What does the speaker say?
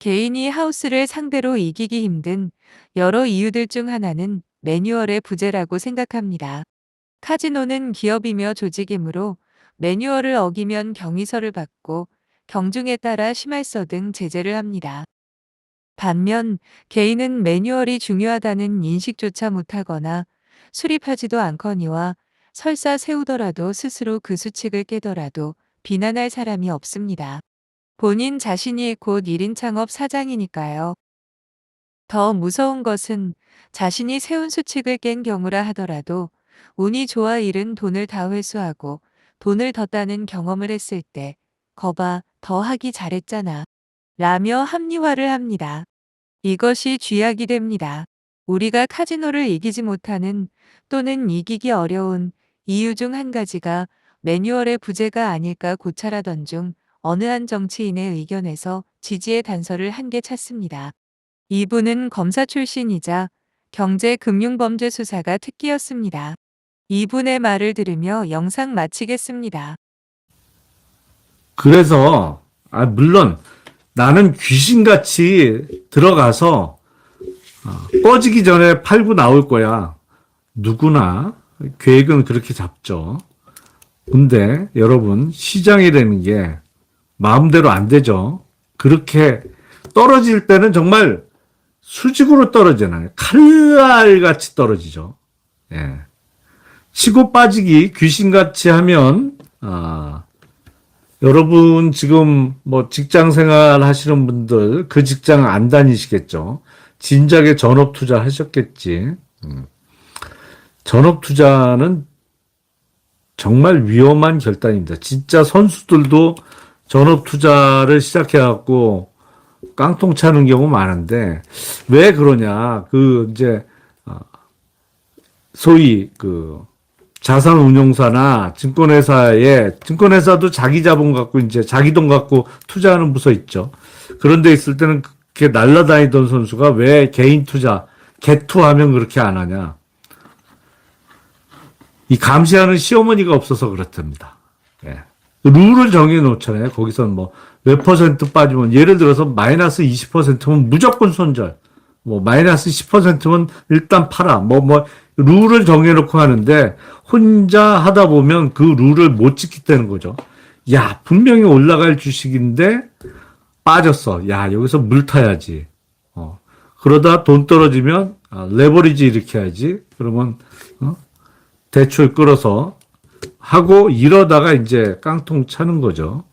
개인이 하우스를 상대로 이기기 힘든 여러 이유들 중 하나는 매뉴얼의 부재라고 생각합니다. 카지노는 기업이며 조직이므로 매뉴얼을 어기면 경위서를 받고 경중에 따라 심할서 등 제재를 합니다. 반면 개인은 매뉴얼이 중요하다는 인식조차 못하거나 수립하지도 않거니와 설사 세우더라도 스스로 그 수칙을 깨더라도 비난할 사람이 없습니다. 본인 자신이 곧 1인 창업 사장이니까요. 더 무서운 것은 자신이 세운 수칙을 깬 경우라 하더라도 운이 좋아 일은 돈을 다 회수하고 돈을 더 따는 경험을 했을 때 거봐 더 하기 잘했잖아 라며 합리화를 합니다. 이것이 쥐약이 됩니다. 우리가 카지노를 이기지 못하는 또는 이기기 어려운 이유 중 한 가지가 매뉴얼의 부재가 아닐까 고찰하던 중 어느 한 정치인의 의견에서 지지의 단서를 한개 찾습니다. 이분은 검사 출신이자 경제금융범죄수사가 특기였습니다. 이분의 말을 들으며 영상 마치겠습니다. 그래서 아 물론 나는 귀신같이 들어가서 어, 꺼지기 전에 팔고 나올 거야. 누구나 계획은 그렇게 잡죠. 근데 여러분 시장이라는 게 마음대로 안 되죠. 그렇게 떨어질 때는 정말 수직으로 떨어지나요? 칼날 같이 떨어지죠. 예. 치고 빠지기 귀신같이 하면 아 여러분 지금 뭐 직장 생활 하시는 분들 그 직장 안 다니시겠죠. 진작에 전업 투자 하셨겠지. 음. 전업 투자는 정말 위험한 결단입니다. 진짜 선수들도 전업 투자를 시작해갖고 깡통 차는 경우 많은데 왜 그러냐? 그 이제 어, 소위 그 자산운용사나 증권회사에 증권회사도 자기 자본 갖고 이제 자기 돈 갖고 투자하는 부서 있죠. 그런데 있을 때는 그렇게 날라다니던 선수가 왜 개인 투자 개투하면 그렇게 안 하냐? 이 감시하는 시어머니가 없어서 그렇답니다. 예. 룰을 정해 놓잖아요. 거기서는 뭐몇 퍼센트 빠지면 예를 들어서 마이너스 20%면 무조건 손절. 뭐 마이너스 10%면 일단 팔아. 뭐뭐 룰을 정해 놓고 하는데 혼자 하다 보면 그 룰을 못 지키다는 거죠. 야, 분명히 올라갈 주식인데 빠졌어. 야, 여기서 물 타야지. 어. 그러다 돈 떨어지면 아, 레버리지 일으켜야지. 그러면 어? 대출 끌어서 하고 이러다가 이제 깡통 차는 거죠.